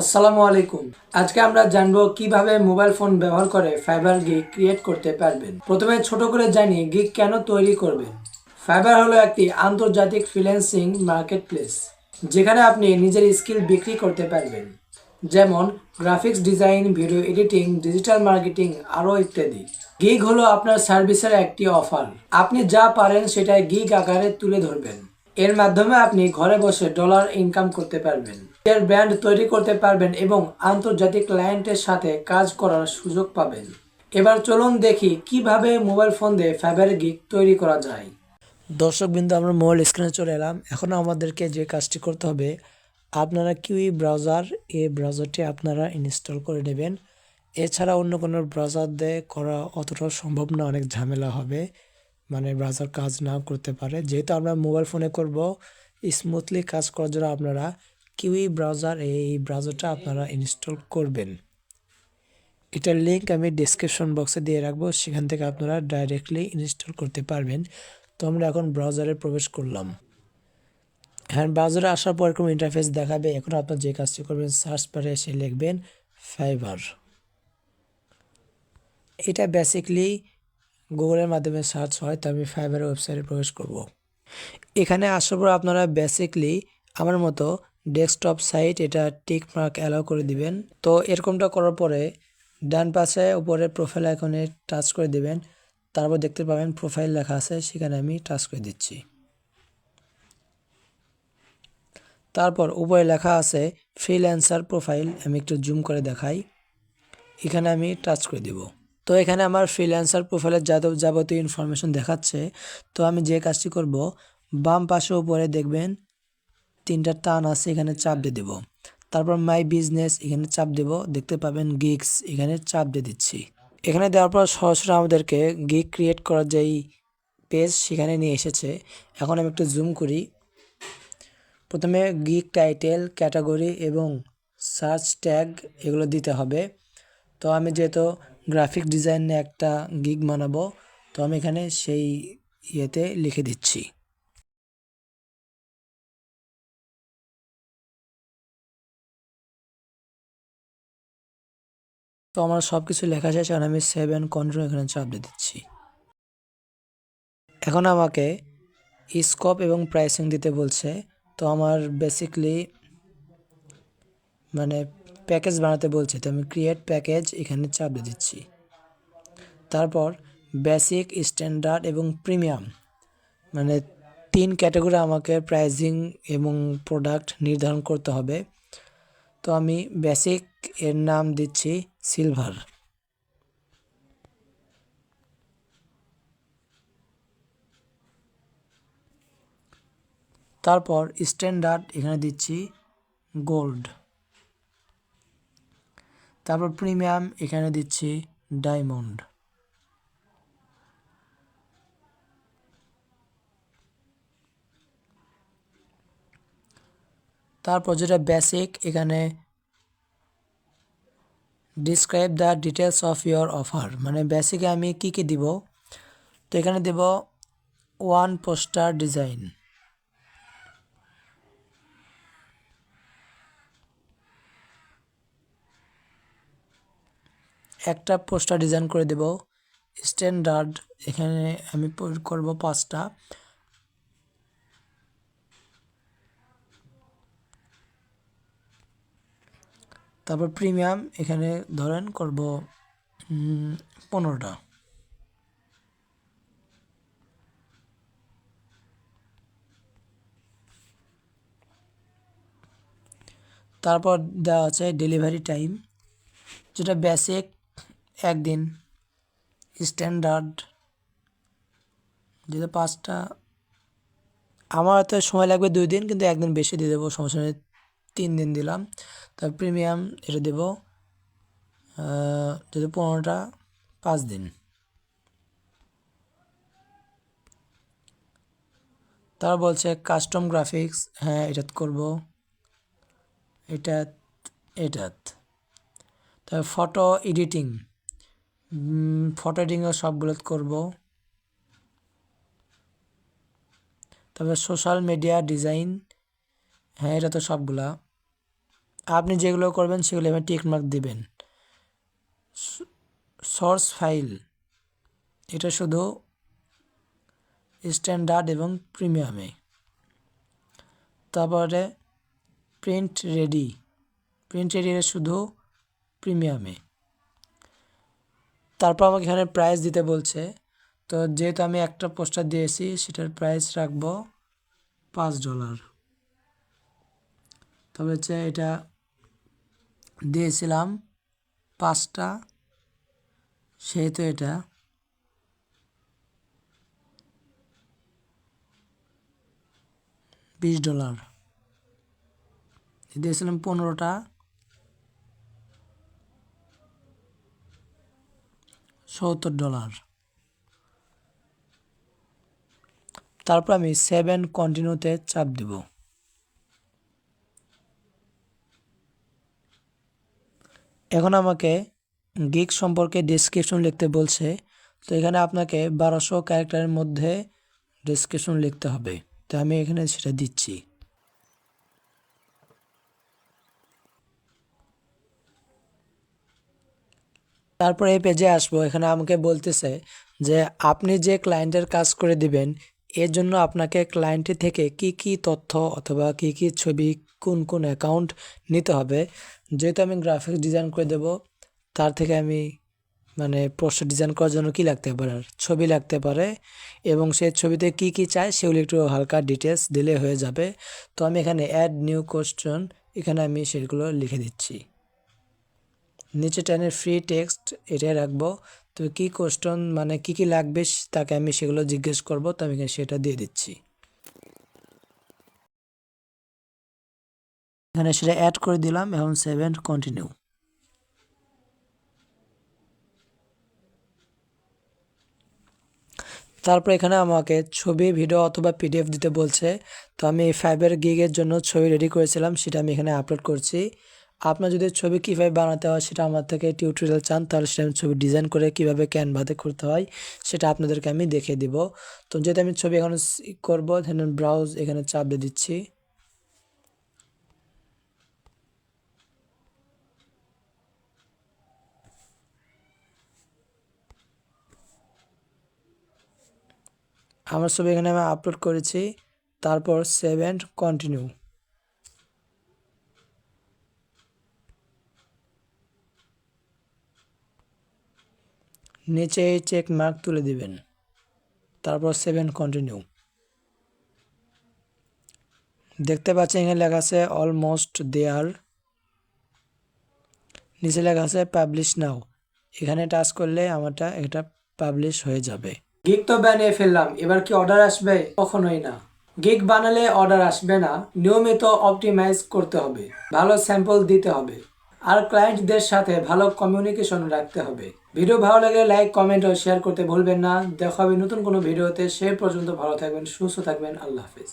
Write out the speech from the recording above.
আসসালামু আলাইকুম। আজকে আমরা জানব কীভাবে মোবাইল ফোন ব্যবহার করে ফাইবার গিগ ক্রিয়েট করতে পারবেন। প্রথমে ছোট করে জানি গিগ কেন তৈরি করবেন। ফাইবার হলো একটি আন্তর্জাতিক ফ্রিল্যান্সিং মার্কেটপ্লেস যেখানে আপনি নিজের স্কিল বিক্রি করতে পারবেন। যেমন graphics design video editing digital marketing আরও ইত্যাদি। গিগ হলো আপনার সার্ভিসের একটি অফার আপনি যা পারেন সেটা গিগ আকারে তুলে ধরবেন। এর মাধ্যমে আপনি ঘরে বসে ডলার ইনকাম করতে পারবেন। এর ব্র্যান্ড তৈরি করতে পারবেন এবং আন্তর্জাতিক ক্লায়েন্টের সাথে কাজ করার সুযোগ পাবেন। এবার চলুন দেখি কীভাবে মোবাইল ফোন দিয়ে ফাইবার গিগ তৈরি করা যায়। দর্শক বিন্দু, আমরা মোবাইল স্ক্রিনে চলে এলাম। এখন আমাদেরকে যে কাজটি করতে হবে, আপনারা কিউই ব্রাউজার এই ব্রাউজারটি আপনারা ইনস্টল করে নেবেন। এছাড়া অন্য কোনো ব্রাউজার দিয়ে করা অতটা সম্ভব না, অনেক ঝামেলা হবে। মানে ব্রাউজার কাজ নাও করতে পারে। যেহেতু আমরা মোবাইল ফোনে করব স্মুথলি কাজ করার জন্য আপনারা কিউই ব্রাউজার, এই ব্রাউজারটা আপনারা ইনস্টল করবেন। এটার লিঙ্ক আমি ডিসক্রিপশন বক্সে দিয়ে রাখব, সেখান থেকে আপনারা ডাইরেক্টলি ইনস্টল করতে পারবেন। তো আমরা এখন ব্রাউজারে প্রবেশ করলাম। হ্যাঁ ব্রাউজারে আসার পর এরকম ইন্টারফেস দেখাবে। এখন আপনার যে কাজটি করবেন সার্চ বারে এসে লিখবেন ফাইবার এটা বেসিকলি গুগলের মাধ্যমে সার্চ হয়, তো আমি ফাইবারের ওয়েবসাইটে প্রবেশ করব। এখানে আসার পর আপনারা বেসিকলি আমার মতো ডেস্কটপ সাইট এটা টিক মার্ক অ্যালাউ করে দিবেন। তো এরকমটা করার পরে ডান পাশে উপরে প্রোফাইল আইকনে টাচ করে দিবেন। তারপর দেখতে পাবেন প্রোফাইল লেখা আছে, সেখানে আমি টাচ করে দিচ্ছি। তারপর উপরে লেখা আছে ফ্রিল্যান্সার প্রোফাইল, আমি একটু জুম করে দেখাই। এখানে আমি টাচ করে দিব। তো এখানে আমার ফ্রিল্যান্সার প্রোফাইলের যাদব যাবতীয় ইনফরমেশন দেখাচ্ছে। তো আমি যে কাজটি করব, বাম পাশে উপরে দেখবেন তিনটা টান আছে, এখানে চাপ দিয়ে দেব। তারপর মাই বিজনেস এখানে চাপ দেব। দেখতে পাবেন গিগস এখানে চাপ দিয়ে দিচ্ছি। এখানে দেওয়ার পর সরাসরি আমাদেরকে গিগ ক্রিয়েট করার যেই পেজ সেখানে নিয়ে এসেছে। এখন আমি একটু জুম করি। প্রথমে গিগ টাইটেল ক্যাটাগরি এবং সার্চ ট্যাগ এগুলো দিতে হবে। তো আমি যেহেতু গ্রাফিক ডিজাইনে একটা গিগ বানাবো, তো আমি এখানে সেই ইয়েতে লিখে দিচ্ছি। তো আমার সব কিছু লেখা শেষ এখন আমি সেভ অ্যান্ড কন্টিনিউ এখানে চাপ দিয়ে দিচ্ছি। এখন আমাকে স্কোপ এবং প্রাইসিং দিতে বলছে। তো আমার বেসিকলি মানে প্যাকেজ বানাতে বলছে। তো আমি ক্রিয়েট প্যাকেজ এখানে চাপ দিয়ে দিচ্ছি। তারপর বেসিক স্ট্যান্ডার্ড এবং প্রিমিয়াম মানে তিন ক্যাটাগরি আমাকে প্রাইজিং এবং প্রোডাক্ট নির্ধারণ করতে হবে। তো আমি বেসিক এর নাম দিচ্ছি সিলভার তারপর স্ট্যান্ডার্ড এখানে দিচ্ছি গোল্ড তারপর প্রিমিয়াম এখানে দিচ্ছি ডায়মন্ড তারপর যেটা বেসিক এখানে describe the details of your offer মানে বেসিকে আমি কি কি দিব? তো এখানে দেব ওয়ান পোস্টার ডিজাইন একটা পোস্টার ডিজাইন করে দেব। স্ট্যান্ডার্ড এখানে আমি করব পাঁচটা। তারপর প্রিমিয়াম, এখানে ধরেন করব পনেরোটা। তারপর দেওয়া আছে ডেলিভারি টাইম, যেটা বেসিক, একদিন। স্ট্যান্ডার্ড, যেটা পাঁচটা। আমার তো সময় লাগবে দুই দিন, কিন্তু একদিন বেশি দিয়ে দেবো, সমস্যা নেই, তিন দিন দিলাম। তারপর প্রিমিয়াম এটা দেবো যদি পনেরোটা, পাঁচ দিন। তার বলছে কাস্টম গ্রাফিক্স হ্যাঁ এটা করব। এটা এটাত। তারপর ফটো এডিটিং ফটো এডিটিংও সবগুলো করব। তারপর সোশ্যাল মিডিয়া ডিজাইন হ্যাঁ এটা তো সবগুলা। আপনি যেগুলো করবেন, সেগুলো এখানে টিক মার্ক দিবেন। সোর্স ফাইল এটা শুধু স্ট্যান্ডার্ড এবং প্রিমিয়ামে তারপরে প্রিন্ট রেডি প্রিন্ট রেডি শুধু প্রিমিয়ামে তারপর আমাকে এখানে প্রাইস দিতে বলছে। তো যেহেতু আমি একটা পোস্টার দিয়েছি, সেটার প্রাইস রাখব পাঁচ ডলার তবে হচ্ছে এটা দিয়েছিলাম পাঁচটা, সেহেতু এটা। বিশ ডলার। দিয়েছিলাম পনেরোটা। সত্তর ডলার। তারপর আমি সেভেন কন্টিনিউতে চাপ দিব। এখন আমাকে গিগ সম্পর্কে ডিসক্রিপশন লিখতে বলছে, তো এখানে আপনাকে বারোশো ক্যারেক্টারের মধ্যে ডিসক্রিপশন লিখতে হবে। তো আমি এখানে সেটা দিচ্ছি। তারপর এই পেজে আসব। এখানে আমাকে বলতেছে যে, আপনি যে ক্লায়েন্টের কাজ করে দিবেন, এর জন্য আপনাকে ক্লায়েন্টের থেকে কি কি তথ্য অথবা কি কি ছবি কোন কোন অ্যাকাউন্ট নিতে হবে। যেহেতু আমি গ্রাফিক্স ডিজাইন করে দেব, তার থেকে আমি মানে পোস্টার ডিজাইন করার জন্য কি লাগতে পারে? ছবি লাগতে পারে এবং সেই ছবিতে কি কি চাই সেগুলি একটু হালকা ডিটেলস দিলে হয়ে যাবে। তো আমি এখানে অ্যাড নিউ কোশ্চেন এখানে আমি সেগুলো লিখে দিচ্ছি। নিচে টেনের ফ্রি টেক্সট এটাই রাখব। তো কী কোশ্চন মানে কি কি লাগবে, তাকে আমি সেগুলো জিজ্ঞেস করব, তো আমি সেটা দিয়ে দিচ্ছি। এখানে সেটা অ্যাড করে দিলাম এখন সেভেন কন্টিনিউ তারপর এখানে আমাকে ছবি ভিডিও অথবা পিডিএফ দিতে বলছে। তো আমি ফাইবার গিগের জন্য ছবি রেডি করেছিলাম, সেটা আমি এখানে আপলোড করছি। আপনার যদি ছবি কীভাবে বানাতে হয় সেটা আমার থেকে টিউটোরিয়াল চান, তাহলে সেটা আমি ছবি ডিজাইন করে কীভাবে ক্যানভাতে করতে হয়, সেটা আপনাদেরকে আমি দেখিয়ে দিব। তো যেহেতু আমি ছবি এখন করব ব্রাউজ এখানে চাপ দিয়ে দিচ্ছি। আমার ছবি এখানে আমি আপলোড করেছি। তারপর সেভেন কন্টিনিউ নিচে চেক মার্ক তুলে দিবেন। তারপর সেভেন কন্টিনিউ দেখতে পাচ্ছেন এখানে লেখা আছে অলমোস্ট দেয়ার নিচে লেখা আছে পাবলিশ নাও এখানে টাচ করলে আমারটা এটা পাবলিশ হয়ে যাবে। গিগ তো বানিয়ে ফেললাম, এবার কি অর্ডার আসবে? কখনোই না। গিগ বানালে অর্ডার আসবে না, নিয়মিত অপটিমাইজ করতে হবে, ভালো স্যাম্পল দিতে হবে। আর ক্লায়েন্টদের সাথে ভালো কমিউনিকেশন রাখতে হবে। ভিডিও ভালো লাগলে লাইক কমেন্ট ও শেয়ার করতে ভুলবেন না। দেখা হবে নতুন কোনো ভিডিওতে, সে পর্যন্ত ভালো থাকবেন, সুস্থ থাকবেন, আল্লাহ হাফিজ।